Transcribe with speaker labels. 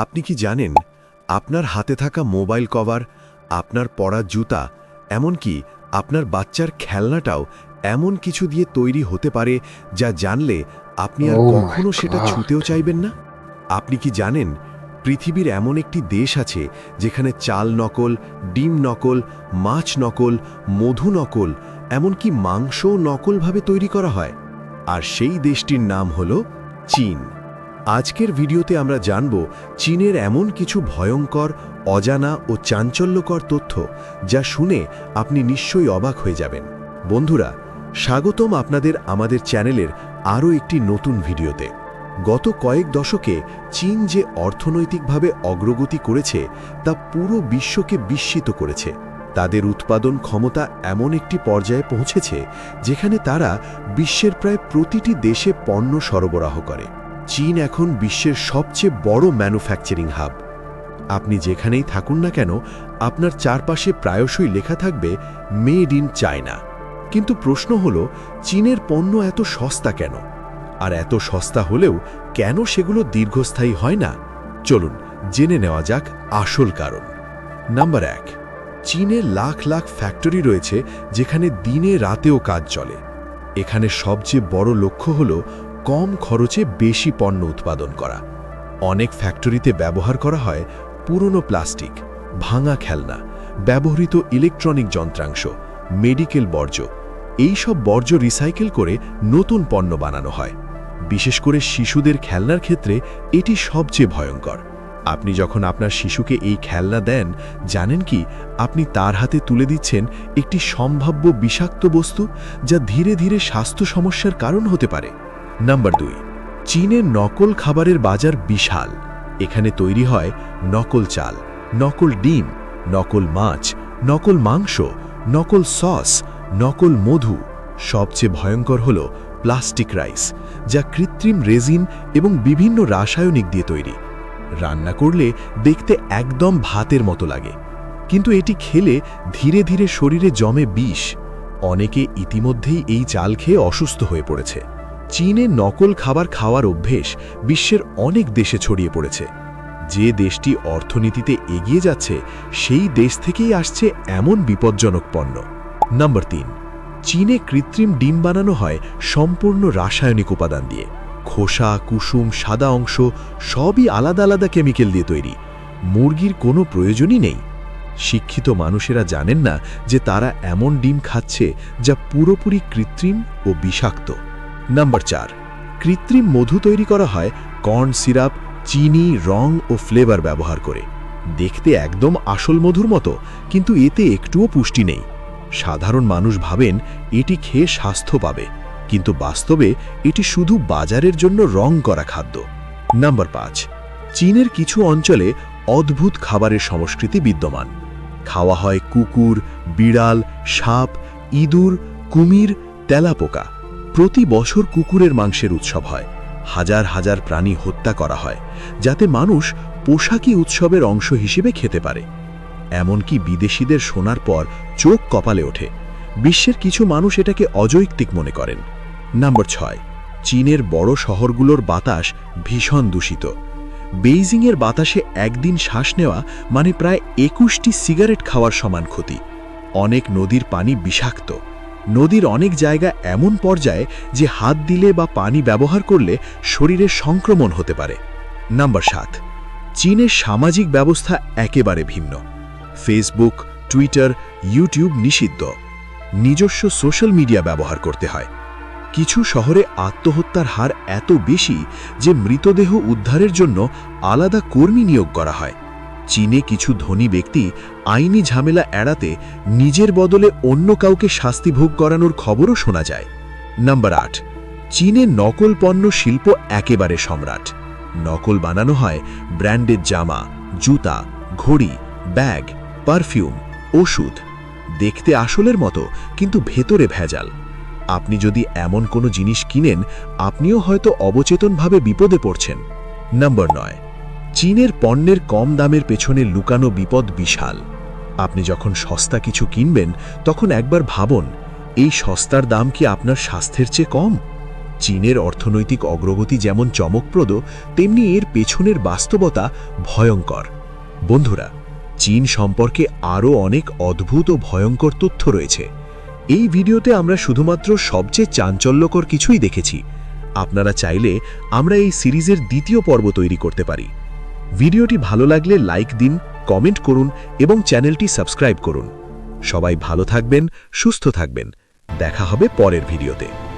Speaker 1: আপনি কি জানেন আপনার হাতে থাকা মোবাইল কভার আপনার পরা জুতা এমনকি আপনার বাচ্চার খেলনাটাও এমন কিছু দিয়ে তৈরি হতে পারে যা জানলে আপনি আর
Speaker 2: Oh
Speaker 1: কখনো সেটা. ছুতেও চাইবেন না? আপনি কি জানেন পৃথিবীর এমন একটি দেশ আছে যেখানে চাল নকল ডিম নকল মাছ নকল মধু নকল এমনকি মাংসও নকলভাবে তৈরি করা হয়। আর সেই দেশটির নাম হল চীন। আজকের ভিডিওতে আমরা জানব চীনের এমন কিছু ভয়ঙ্কর, অজানা ও চাঞ্চল্যকর তথ্য যা শুনে আপনি নিশ্চয়ই অবাক হয়ে যাবেন। বন্ধুরা, স্বাগতম আপনাদের আমাদের চ্যানেলের আরও একটি নতুন ভিডিওতে। গত কয়েক দশকে চীন যে অর্থনৈতিকভাবে অগ্রগতি করেছে, তা পুরো বিশ্বকে বিস্মিত করেছে। তাদের উৎপাদন ক্ষমতা এমন একটি পর্যায়ে পৌঁছেছে, যেখানে তারা বিশ্বের প্রায় প্রতিটি দেশে পণ্য সরবরাহ করে। চীন এখন বিশ্বের সবচেয়ে বড় ম্যানুফ্যাকচারিং হাব। আপনি যেখানেই থাকুন না কেন, আপনার চারপাশে প্রায়শই লেখা থাকবে, মেড ইন চায়না। কিন্তু প্রশ্ন হল, চীনের পণ্য এত সস্তা কেন? আর এত সস্তা হলেও কেন সেগুলো দীর্ঘস্থায়ী হয় না? চলুন, জেনে নেওয়া যাক আসল কারণ। নাম্বার এক, চীনে লাখ লাখ ফ্যাক্টরি রয়েছে, যেখানে দিনে রাতেও কাজ চলে। এখানে সবচেয়ে বড় লক্ষ্য হল কম খরচে বেশি পণ্য উৎপাদন করা। অনেক ফ্যাক্টরিতে ব্যবহার করা হয় পুরনো প্লাস্টিক, ভাঙা খেলনা, ব্যবহৃত ইলেকট্রনিক যন্ত্রাংশ, মেডিকেল বর্জ্য। এই সব বর্জ্য রিসাইকেল করে নতুন পণ্য বানানো হয়। বিশেষ করে শিশুদের খেলনার ক্ষেত্রে এটি সবচেয়ে ভয়ঙ্কর। আপনি যখন আপনার শিশুকে এই খেলনা দেন, জানেন কি, আপনি তার হাতে তুলে দিচ্ছেন একটি সম্ভাব্য বিষাক্ত বস্তু যা ধীরে ধীরে স্বাস্থ্য সমস্যার কারণ হতে পারে। নাম্বার দুই, চীনের নকল খাবারের বাজার বিশাল। এখানে তৈরি হয় নকল চাল, নকল ডিম, নকল মাছ, নকল মাংস, নকল সস, নকল মধু। সবচেয়ে ভয়ঙ্কর হল প্লাস্টিক রাইস, যা কৃত্রিম রেজিন এবং বিভিন্ন রাসায়নিক দিয়ে তৈরি। রান্না করলে দেখতে একদম ভাতের মতো লাগে। কিন্তু এটি খেলে ধীরে ধীরে শরীরে জমে বিষ। অনেকে ইতিমধ্যেই এই চাল খেয়ে অসুস্থ হয়ে পড়েছে। চীনে নকল খাবার খাওয়ার অভ্যেস বিশ্বের অনেক দেশে ছড়িয়ে পড়েছে। যে দেশটি অর্থনীতিতে এগিয়ে যাচ্ছে, সেই দেশ থেকেই আসছে এমন বিপজ্জনক পণ্য। নাম্বার তিন, চীনে কৃত্রিম ডিম বানানো হয় সম্পূর্ণ রাসায়নিক উপাদান দিয়ে। খোসা, কুসুম, সাদা অংশ সবই আলাদা আলাদা কেমিক্যাল দিয়ে তৈরি। মুরগির কোনো প্রয়োজনই নেই। শিক্ষিত মানুষেরা জানেন না যে তারা এমন ডিম খাচ্ছে যা পুরোপুরি কৃত্রিম ও বিষাক্ত। নাম্বার চার, কৃত্রিম মধু তৈরি করা হয় কর্ন সিরাপ চিনি, রং ও ফ্লেভার ব্যবহার করে। দেখতে একদম আসল মধুর মতো, কিন্তু এতে একটুও পুষ্টি নেই। সাধারণ মানুষ ভাবেন এটি খেয়ে স্বাস্থ্য পাবে, কিন্তু বাস্তবে এটি শুধু বাজারের জন্য রং করা খাদ্য। নাম্বার পাঁচ, চীনের কিছু অঞ্চলে অদ্ভুত খাবারের সংস্কৃতি বিদ্যমান। খাওয়া হয় কুকুর, বিড়াল, সাপ, ইঁদুর, কুমির, তেলাপোকা। প্রতি বছর কুকুরের মাংসের উৎসব হয়। হাজার হাজার প্রাণী হত্যা করা হয়, যাতে মানুষ পোশাকি উৎসবের অংশ হিসেবে খেতে পারে। এমনকি বিদেশিদের শোনার পর চোখ কপালে ওঠে। বিশ্বের কিছু মানুষ এটাকে অযৌক্তিক মনে করেন। নাম্বার ছয়, চীনের বড় শহরগুলোর বাতাস ভীষণ দূষিত। বেইজিংয়ের বাতাসে একদিন শ্বাস নেওয়া মানে প্রায় একুশটি সিগারেট খাওয়ার সমান ক্ষতি। অনেক নদীর পানি বিষাক্ত। নদীর অনেক জায়গা এমন পর্যায়ে যে হাত দিলে বা পানি ব্যবহার করলে শরীরে সংক্রমণ হতে পারে। নাম্বার সাত, চীনের সামাজিক ব্যবস্থা একেবারে ভিন্ন। ফেসবুক টুইটার ইউটিউব নিষিদ্ধ। নিজস্ব সোশ্যাল মিডিয়া ব্যবহার করতে হয়। কিছু শহরে আত্মহত্যার হার এত বেশি যে মৃতদেহ উদ্ধারের জন্য আলাদা কর্মী নিয়োগ করা হয়। চীনে কিছু ধনী ব্যক্তি আইনি ঝামেলা এড়াতে নিজের বদলে অন্য কাউকে শাস্তি ভোগ করানোর খবরও শোনা যায়। নাম্বার আট, চীনে নকল পণ্য শিল্প একেবারে সম্রাট। নকল বানানো হয় ব্র্যান্ডের জামা, জুতা, ঘড়ি, ব্যাগ, পারফিউম, ওষুধ। দেখতে আসলের মতো, কিন্তু ভেতরে ভেজাল। আপনি যদি এমন কোনো জিনিস কিনেন, আপনিও হয়তো অবচেতনভাবে বিপদে পড়ছেন। নাম্বার নয় চীনের পণ্যের কম দামের পেছনে লুকানো বিপদ বিশাল। আপনি যখন সস্তা কিছু কিনবেন, তখন একবার ভাবুন, এই সস্তার দাম কি আপনার স্বাস্থ্যের চেয়ে কম? চীনের অর্থনৈতিক অগ্রগতি যেমন চমকপ্রদ, তেমনি এর পেছনের বাস্তবতা ভয়ঙ্কর। বন্ধুরা, চীন সম্পর্কে আরও অনেক অদ্ভুত ও ভয়ঙ্কর তথ্য রয়েছে। এই ভিডিওতে আমরা শুধুমাত্র সবচেয়ে চাঞ্চল্যকর কিছুই দেখেছি। আপনারা চাইলে আমরা এই সিরিজের দ্বিতীয় পর্ব তৈরি করতে পারি। ভিডিওটি ভালো লাগলে লাইক দিন, কমেন্ট করুন এবং চ্যানেলটি সাবস্ক্রাইব করুন। সবাই ভালো থাকবেন, সুস্থ থাকবেন। দেখা হবে পরের ভিডিওতে।